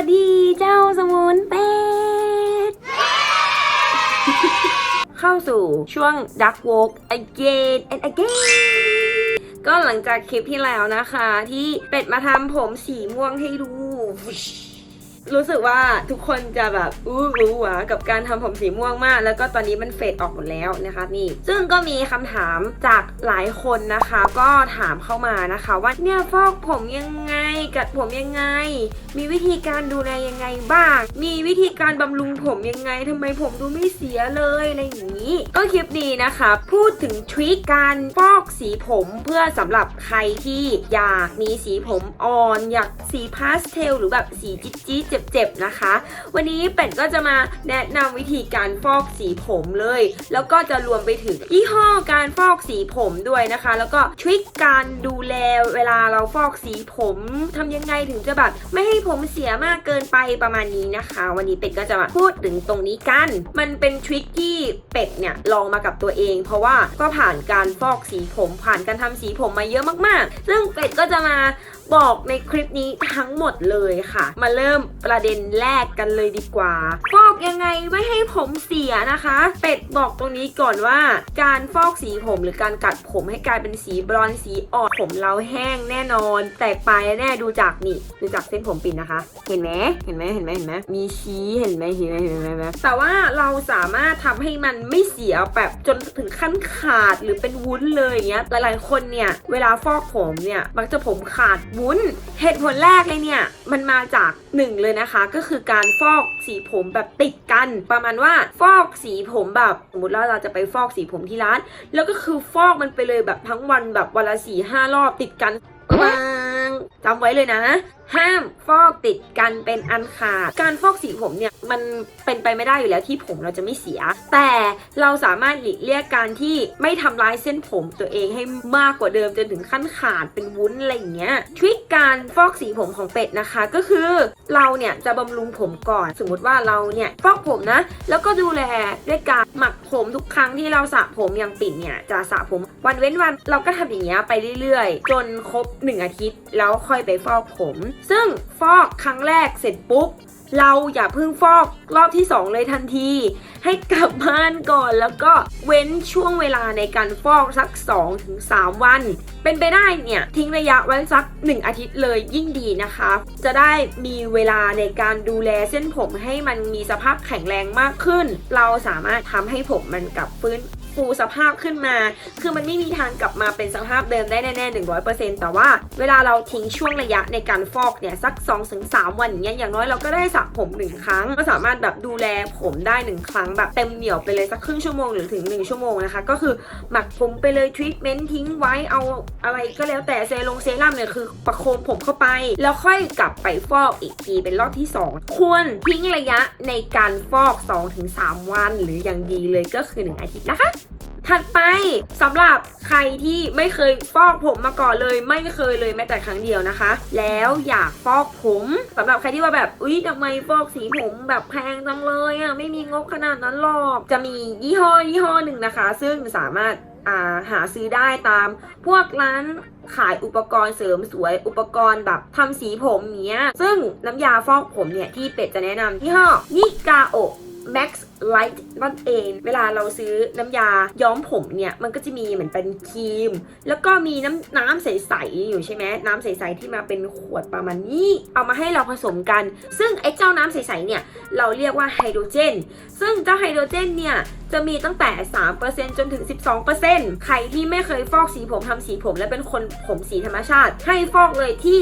วัสดีเจ้าสมุนเป็ด เข้าสู่ช่วง Dark Walk again and again ก็หลังจากคลิปที่แล้วนะคะ ที่เป็ดมาทำผมสีม่วงให้ดู รู้สึกว่าทุกคนจะแบบอู้รู้หวะกับการทำผมสีม่วงมาก แล้วก็ตอนนี้มันเฟดออกหมดแล้วนะคะนี่ ซึ่งก็มีคำถามจากหลายคนนะคะ ก็ถามเข้ามานะคะว่าเนี่ยฟอกผมยังไงกัดผมยังไง มีวิธีการดูแลยังไงบ้าง มีวิธีการบำรุงผมยังไงทำไมผมดูไม่เสียเลยอะไรอย่างนี้ ก็คลิปนี้นะคะ พูดถึงทริคการฟอกสีผมเพื่อสำหรับใครที่อยากมีสีผมอ่อน อยากสีพาสเทลหรือแบบสีจี๊ดจี๊ดเจ็บๆนะคะ วันนี้เป็ดก็จะมาแนะนำวิธีการฟอกสีผมเลย แล้วก็จะรวมไปถึงยี่ห้อการฟอกสีผมด้วยนะคะ แล้วก็ทริคการดูแลเวลาเราฟอกสีผมทำยังไงถึงจะแบบไม่ให้ผมเสียมากเกินไปประมาณนี้นะคะ วันนี้เป็ดก็จะมาพูดถึงตรงนี้กัน มันเป็นทริคที่เป็ดเนี่ยลองมากับตัวเอง เพราะว่าก็ผ่านการฟอกสีผมผ่านการทำสีผมมาเยอะมากๆ ซึ่งเป็ดก็จะมา บอกในคลิปนี้ทั้งหมดเลยค่ะ มาเริ่มประเด็นแรกกันเลยดีกว่า ฟอกยังไงไม่ให้ผมเสียนะคะ เป็ดบอกตรงนี้ก่อนว่าการฟอกสีผมหรือการกัดผมให้กลายเป็นสีบรอนสีอ่อนผมเราแห้งแน่นอน แตกปลายแน่ดูจากนี่ดูจากเส้นผมปิ่นนะคะ เห็นไหมเห็นไหมเห็นไหมเห็นไหมมีชี้เห็นไหมเห็นไหมเห็นไหมไหมแต่ว่าเราสามารถทำให้มันไม่เสียแบบจนถึงขั้นขาดหรือเป็นวุ้นเลยอย่างเงี้ยหลายๆคนเนี่ยเวลาฟอกผมเนี่ยมักจะผมขาดวุ้น เหตุผลแรกเลยเนี่ย มันมาจากหนึ่งเลยนะคะ ก็คือการฟอกสีผมแบบติดกัน ประมาณว่าฟอกสีผมแบบสมมติว่าเราจะไปฟอกสีผมที่ร้าน แล้วก็คือฟอกมันไปเลยแบบทั้งวันแบบวันละสี่ห้ารอบติดกันปังจำไว้เลยนะ ห้ามฟอกติดกันเป็นอันขาด การฟอกสีผมเนี่ยมันเป็นไปไม่ได้อยู่แล้วที่ผมเราจะไม่เสีย แต่เราสามารถหลีกเลี่ยงการที่ไม่ทำร้ายเส้นผมตัวเองให้มากกว่าเดิมจนถึงขั้นขาดเป็นวุ้นอะไรอย่างเงี้ยทริคการฟอกสีผมของเป็ดนะคะก็คือเราเนี่ยจะบำรุงผมก่อน สมมุติว่าเราเนี่ยฟอกผมนะ แล้วก็ดูแลด้วยการหมักผมทุกครั้งที่เราสระผมอย่างปิ่นเนี่ยจะสระผมวันเว้นวันเราก็ทำอย่างเงี้ยไปเรื่อยๆ จนครบ 1 อาทิตย์ แล้วค่อยไปฟอกผมซึ่งฟอกครั้งแรกเสร็จปุ๊บ เราอย่าเพิ่งฟอกรอบที่ 2 เลยทันที ให้กลับบ้านก่อนแล้วก็เว้นช่วงเวลาในการฟอกสัก 2-3 วัน เป็นไปได้เนี่ย ทิ้งระยะไว้สัก 1 อาทิตย์เลยยิ่งดีนะคะ จะได้มีเวลาในการดูแลเส้นผมให้มันมีสภาพแข็งแรงมากขึ้น เราสามารถทำให้ผมมันกลับฟื้น ฟูสภาพขึ้นมา คือมันไม่มีทางกลับมาเป็นสภาพเดิมได้แน่ๆ100%แต่ว่าเวลาเราทิ้งช่วงระยะในการฟอกเนี่ยสัก 2-3 วันอย่างเงี้ยอย่างน้อยเราก็ได้สระผมหนึ่งครั้ง ก็สามารถแบบดูแลผมได้หนึ่งครั้งแบบเต็มเหนียวไปเลยสักครึ่งชั่วโมงหรือถึง 1 ชั่วโมงนะคะ ก็คือหมักผมไปเลยทรีทเมนต์ทิ้งไว้เอาอะไรก็แล้วแต่เซรั่มเซรั่มเนี่ยคือประโคมผมเข้าไป แล้วค่อยกลับไปฟอกอีกทีเป็นรอบที่ 2 ควรทิ้งระยะในการฟอก 2-3 วันหรืออย่างดีเลยก็คือ 1 อาทิตย์นะคะ ถัดไปสำหรับใครที่ไม่เคยฟอกผมมาก่อนเลย ไม่เคยเลยแม้แต่ครั้งเดียวนะคะ แล้วอยากฟอกผมสำหรับใครที่ว่าแบบอุ๊ยทำไมฟอกสีผมแบบแพงจังเลยอะไม่มีงบขนาดนั้นหรอกจะมียี่ห้อยี่ห้อหนึ่งนะคะ ซึ่งสามารถาหาซื้อได้ตามพวกร้านขายอุปกรณ์เสริมสวยอุปกรณ์แบบทำสีผมเนี้ย ซึ่งน้ำยาฟอกผมเนี่ยที่เป็ดจะแนะนำยี่ห้อนิกาโอ Max Light นั่นเอง เวลาเราซื้อน้ำยาย้อมผมเนี่ย มันก็จะมีเหมือนเป็นครีม แล้วก็มีน้ำน้ำใสๆอยู่ใช่ไหมน้ำใสๆที่มาเป็นขวดประมาณนี้ เอามาให้เราผสมกัน ซึ่งไอ้เจ้าน้ำใสๆเนี่ย เราเรียกว่าไฮโดรเจน ซึ่งเจ้าไฮโดรเจนเนี่ยจะมีตั้งแต่ 3%จนถึง 12%ใครที่ไม่เคยฟอกสีผมทำสีผม และเป็นคนผมสีธรรมชาติ ให้ฟอกเลยที่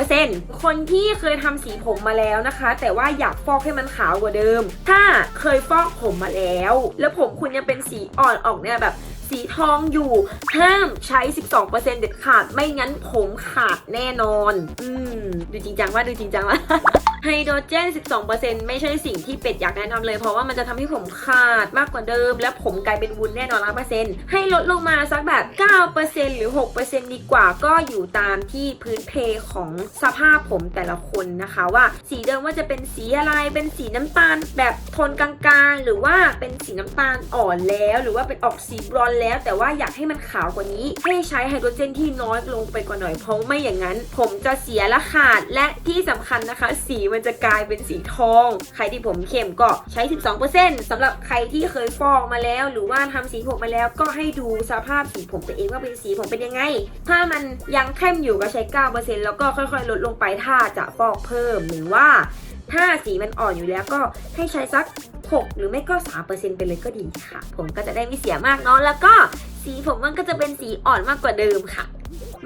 12%คนที่เคยทำสีผมมาแล้วนะคะ แต่ว่าอยากฟอกให้มันขาวกว่าเดิม ถ้าเคยฟอกผมมาแล้ว แล้วผมคุณยังเป็นสีอ่อนออกเนี่ยแบบ สีทองอยู่ห้ามใช้ 12%เด็ดขาดไม่งั้นผมขาดแน่นอน อืม ดูจริงจังว่าดูจริงจังว่าไฮโดรเจน 12%ไม่ใช่สิ่งที่เป็ดอยากแนะนำเลย เพราะว่ามันจะทำให้ผมขาดมากกว่าเดิม และผมกลายเป็นวุ้นแน่นอน100%ให้ลดลงมาสักแบบ 9%หรือ 6%ดีกว่าก็อยู่ตามที่พื้นเพของสภาพผมแต่ละคนนะคะว่าสีเดิมว่าจะเป็นสีอะไร เป็นสีน้ำตาลแบบโทนกลางๆ หรือว่าเป็นสีน้ำตาลอ่อนแล้ว หรือว่าเป็นออกสีบรอนแล้ว แต่ว่าอยากให้มันขาวกว่านี้ ให้ใช้ไฮโดรเจนที่น้อยลงไปกว่าหน่อยเพราะไม่อย่างนั้น ผมจะเสียละขาดและที่สำคัญนะคะ สีมันจะกลายเป็นสีทอง ใครที่ผมเข้มก็ใช้ 12%สำหรับใครที่เคยฟอกมาแล้ว หรือว่าทำสีผมมาแล้วก็ให้ดูสภาพสีผมตัวเองว่าเป็นสีผมเป็นยังไง ถ้ามันยังเข้มอยู่ก็ใช้ 9%แล้วก็ค่อยๆ ลดลงไปถ้าจะฟอกเพิ่มหรือว่าถ้าสีมันอ่อนอยู่แล้วก็ให้ใช้สัก 6 หรือไม่ก็ 3%ไปเลยก็ดีค่ะ ผมก็จะได้ไม่เสียมากเนาะแล้วก็สีผมมันก็จะเป็นสีอ่อนมากกว่าเดิมค่ะ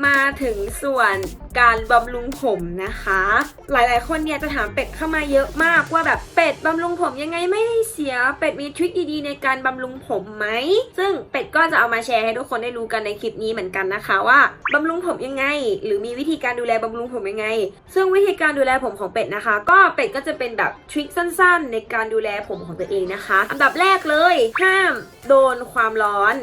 มาถึงส่วนการบำรุงผมนะคะ หลายๆ คนเนี่ยจะถามเป็ดเข้ามาเยอะมากว่าแบบเป็ดบำรุงผมยังไงไม่ให้เสีย เป็ดมีทริคดีๆในการบำรุงผมไหม ซึ่งเป็ดก็จะเอามาแชร์ให้ทุกคนได้รู้กันในคลิปนี้เหมือนกันนะคะว่าบำรุงผมยังไง หรือมีวิธีการดูแลบำรุงผมยังไง ซึ่งวิธีการดูแลผมของเป็ดนะคะ ก็เป็ดก็จะเป็นแบบทริคสั้น ๆ ในการดูแลผมของตัวเองนะคะ อันดับแรกเลยห้ามโดนความร้อน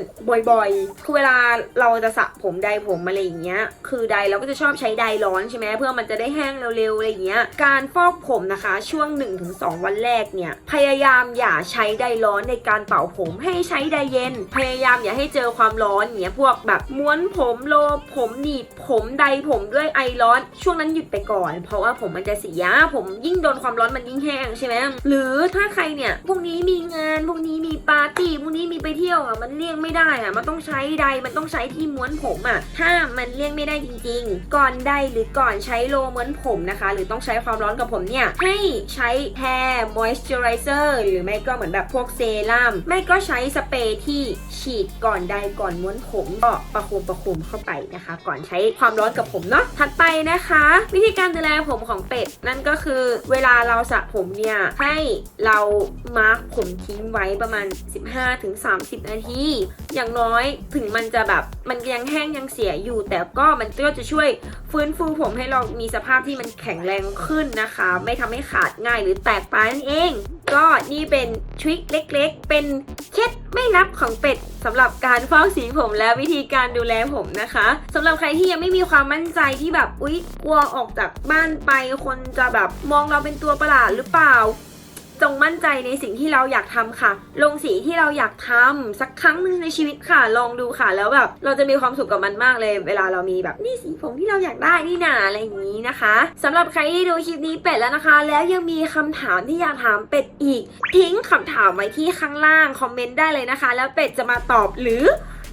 บ่อยๆคือเวลาเราจะสระผมไดผมอะไรอย่างเงี้ย คือไดเราก็จะชอบใช้ไดร้อนใช่ไหมเพื่อมันจะได้แห้งเร็วๆอะไรอย่างเงี้ย การฟอกผมนะคะช่วง 1-2 วันแรกเนี่ยพยายามอย่าใช้ไดร้อนในการเป่าผมให้ใช้ไดเย็น พยายามอย่าให้เจอความร้อนอย่างเงี้ยพวกแบบม้วนผมโลผมหนีบผ ผมไดผมด้วยไอร้อน ช่วงนั้นหยุดไปก่อน เพราะว่าผมมันจะเสีย ผมยิ่งโดนความร้อนมันยิ่งแห้งใช่ไหมหรือถ้าใครเนี่ยพรุ่งนี้มีงานพรุ่งนี้มีปาร์ตี้พรุ่งนี้มีไปเที่ยวอะมันเลี่ยงไม่ได้อะมันต้องใช้ไดมันต้องใช้ที่ม้วนผมอะถ้ามันเลี่ยงไม่ได้จริง ๆ ก่อนไดหรือก่อนใช้โลม้วนผมนะคะ หรือต้องใช้ความร้อนกับผมเนี่ยให้ใช้ hair moisturizer หรือไม่ก็เหมือนแบบพวกเซรั่มไม่ก็ใช้สเปรย์ที่ฉีดก่อนไดก่อนม้วนผมก็ประโคมประโคมเข้าไปนะคะ ก่อนใช้ความร้อนกับผมเนาะถัดไปนะคะ วิธีการดูแลผมของเป็ด นั่นก็คือเวลาเราสระผมเนี่ย ให้เรามาร์คผมทิ้งไว้ประมาณ 15-30 นาที อย่างน้อยถึงมันจะแบบมันยังแห้งยังเสียอยู่ แต่ก็มันก็จะช่วยฟื้นฟูผมให้เรามีสภาพที่มันแข็งแรงขึ้นนะคะ ไม่ทำให้ขาดง่ายหรือแตกไปนั่นเอง ก็นี่เป็นทริคเล็กๆ เป็นเคล็ด ไม่นับของเป็ดสำหรับการฟอกสีผมและวิธีการดูแลผมนะคะสำหรับใครที่ยังไม่มีความมั่นใจที่แบบอุ๊ยกลัวออกจากบ้านไปคนจะแบบมองเราเป็นตัวประหลาดหรือเปล่า จงมั่นใจในสิ่งที่เราอยากทำค่ะ ลงสีที่เราอยากทำสักครั้งหนึ่งในชีวิตค่ะ ลองดูค่ะ แล้วแบบเราจะมีความสุขกับมันมากเลย เวลาเรามีแบบนี่สีผมที่เราอยากได้นี่นาอะไรอย่างนี้นะคะสำหรับใครที่ดูคลิปนี้เป็ดแล้วนะคะ แล้วยังมีคำถามที่อยากถามเป็ดอีก ทิ้งคำถามไว้ที่ข้างล่างคอมเมนต์ได้เลยนะคะ แล้วเป็ดจะมาตอบหรือ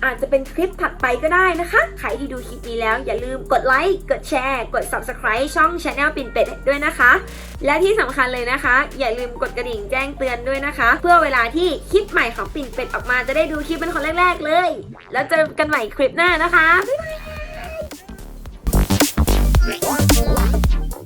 อาจจะเป็นคลิปถัดไปก็ได้นะคะ ใครที่ดูคลิปนี้แล้วอย่าลืมกดไลค์ กดแชร์ กด subscribe ช่อง Channel ปิ่นเป็ดด้วยนะคะ และที่สำคัญเลยนะคะ อย่าลืมกดกระดิ่งแจ้งเตือนด้วยนะคะ เพื่อเวลาที่คลิปใหม่ของปิ่นเป็ดออกมาจะได้ดูคลิปเป็นคนแรกๆเลย แล้วเจอกันใหม่คลิปหน้านะคะบ๊ายบาย